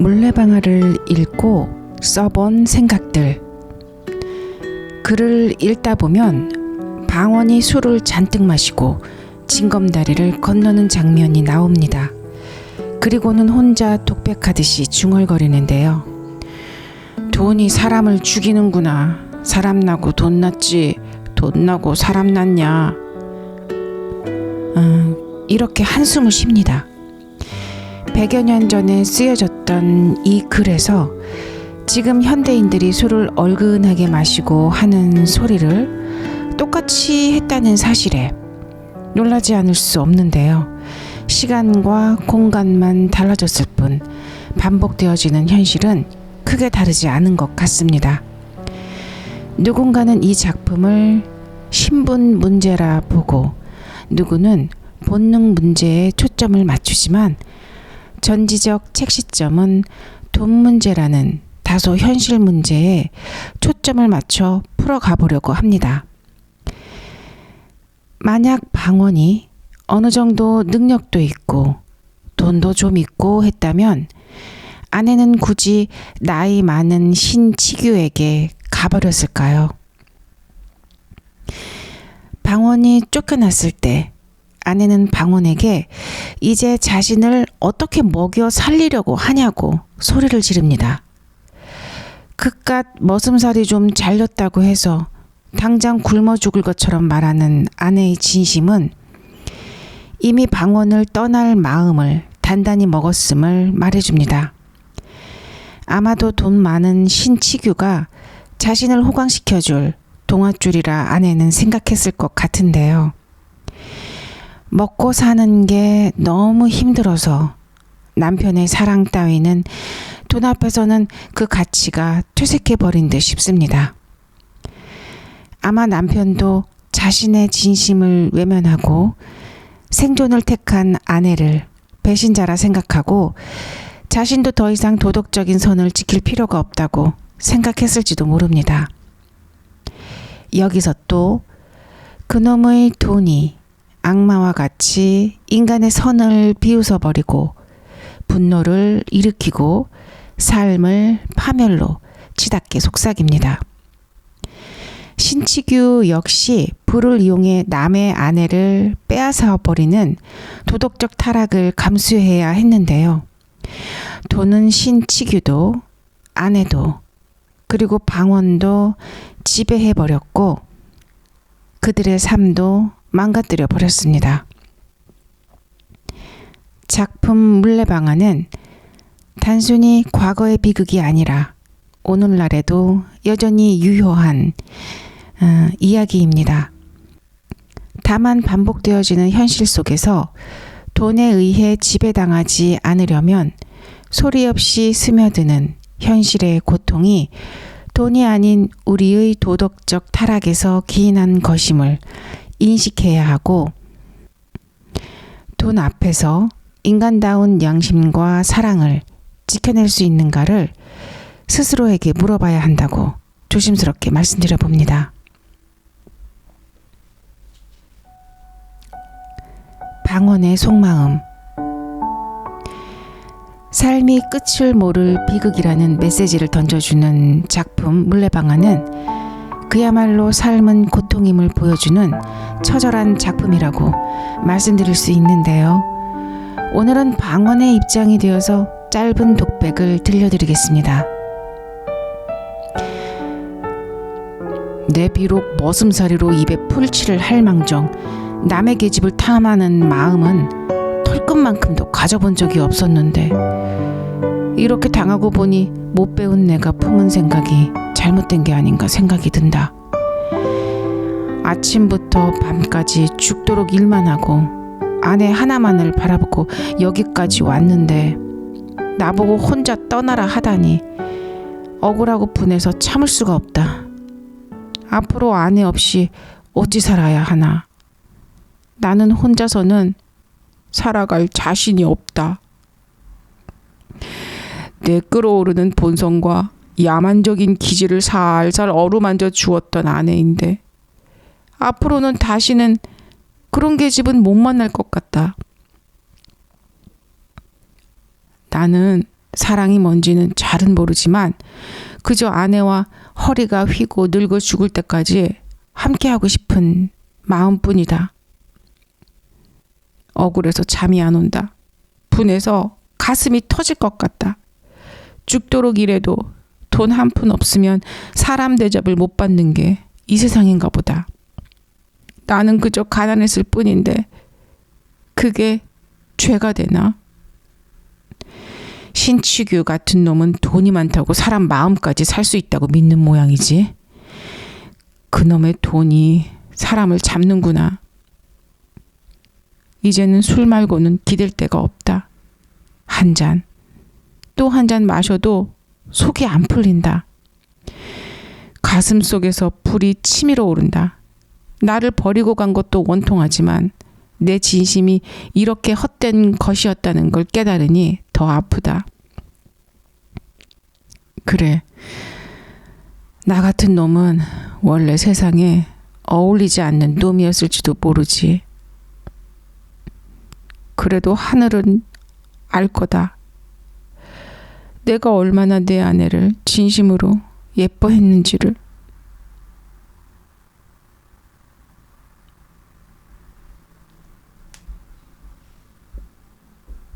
물레방아를 읽고 써본 생각들. 글을 읽다 보면 방언이 술을 잔뜩 마시고 징검다리를 건너는 장면이 나옵니다. 그리고는 혼자 독백하듯이 중얼거리는데요. 돈이 사람을 죽이는구나. 사람 나고 돈 났지. 돈 나고 사람 났냐. 음, 이렇게 한숨을 쉽니다. 100여 년 전에 쓰여졌던 이 글에서 지금 현대인들이 술을 얼근하게 마시고 하는 소리를 똑같이 했다는 사실에 놀라지 않을 수 없는데요. 시간과 공간만 달라졌을 뿐 반복되어지는 현실은 크게 다르지 않은 것 같습니다. 누군가는 이 작품을 신분 문제라 보고 누구는 본능 문제에 초점을 맞추지만 전지적 책 시점은 돈 문제라는 다소 현실 문제에 초점을 맞춰 풀어가 보려고 합니다. 만약 방언이 어느 정도 능력도 있고 돈도 좀 있고 했다면 아내는 굳이 나이 많은 신치규에게 가버렸을까요? 방언이 쫓겨났을 때 아내는 방언에게 이제 자신을 어떻게 먹여 살리려고 하냐고 소리를 지릅니다. 그깟 머슴살이 좀 잘렸다고 해서 당장 굶어 죽을 것처럼 말하는 아내의 진심은 이미 방언을 떠날 마음을 단단히 먹었음을 말해줍니다. 아마도 돈 많은 신치규가 자신을 호강시켜줄 동아줄이라 아내는 생각했을 것 같은데요. 먹고 사는 게 너무 힘들어서 남편의 사랑 따위는 돈 앞에서는 그 가치가 퇴색해 버린 듯 싶습니다. 아마 남편도 자신의 진심을 외면하고 생존을 택한 아내를 배신자라 생각하고 자신도 더 이상 도덕적인 선을 지킬 필요가 없다고 생각했을지도 모릅니다. 여기서 또 그놈의 돈이 악마와 같이 인간의 선을 비웃어 버리고 분노를 일으키고 삶을 파멸로 치닫게 속삭입니다. 신치규 역시 불을 이용해 남의 아내를 빼앗아 버리는 도덕적 타락을 감수해야 했는데요. 돈은 신치규도 아내도 그리고 방언도 지배해 버렸고 그들의 삶도 망가뜨려 버렸습니다. 작품 물레방아는 단순히 과거의 비극이 아니라 오늘날에도 여전히 유효한 어, 이야기입니다. 다만 반복되어지는 현실 속에서 돈에 의해 지배당하지 않으려면 소리 없이 스며드는 현실의 고통이 돈이 아닌 우리의 도덕적 타락에서 기인한 것임을 인식해야 하고 돈 앞에서 인간다운 양심과 사랑을 지켜낼 수 있는가를 스스로에게 물어봐야 한다고 조심스럽게 말씀드려 봅니다. 방언의 속마음 삶이 끝을 모를 비극이라는 메시지를 던져주는 작품 물레방아는 그야말로 삶은 고통임을 보여주는 처절한 작품이라고 말씀드릴 수 있는데요. 오늘은 방언의 입장이 되어서 짧은 독백을 들려드리겠습니다. 내 비록 머슴살이로 입에 풀칠을 할 망정 남의 계집을 탐하는 마음은 털끝만큼도 가져본 적이 없었는데 이렇게 당하고 보니 못 배운 내가 품은 생각이 잘못된 게 아닌가 생각이 든다. 아침부터 밤까지 죽도록 일만 하고 아내 하나만을 바라보고 여기까지 왔는데 나보고 혼자 떠나라 하다니 억울하고 분해서 참을 수가 없다. 앞으로 아내 없이 어찌 살아야 하나. 나는 혼자서는 살아갈 자신이 없다. 내 끓어오르는 본성과 야만적인 기질을 살살 어루만져 주었던 아내인데 앞으로는 다시는 그런 계집은 못 만날 것 같다. 나는 사랑이 뭔지는 잘은 모르지만 그저 아내와 허리가 휘고 늙어 죽을 때까지 함께하고 싶은 마음뿐이다. 억울해서 잠이 안 온다. 분해서 가슴이 터질 것 같다. 죽도록 일해도 돈 한 푼 없으면 사람 대접을 못 받는 게 이 세상인가 보다. 나는 그저 가난했을 뿐인데 그게 죄가 되나? 신치규 같은 놈은 돈이 많다고 사람 마음까지 살 수 있다고 믿는 모양이지. 그놈의 돈이 사람을 잡는구나. 이제는 술 말고는 기댈 데가 없다. 한 잔, 또 한 잔 마셔도 속이 안 풀린다. 가슴 속에서 불이 치밀어 오른다. 나를 버리고 간 것도 원통하지만 내 진심이 이렇게 헛된 것이었다는 걸 깨달으니 더 아프다. 그래. 나 같은 놈은 원래 세상에 어울리지 않는 놈이었을지도 모르지. 그래도 하늘은 알 거다. 내가 얼마나 내 아내를 진심으로 예뻐했는지를.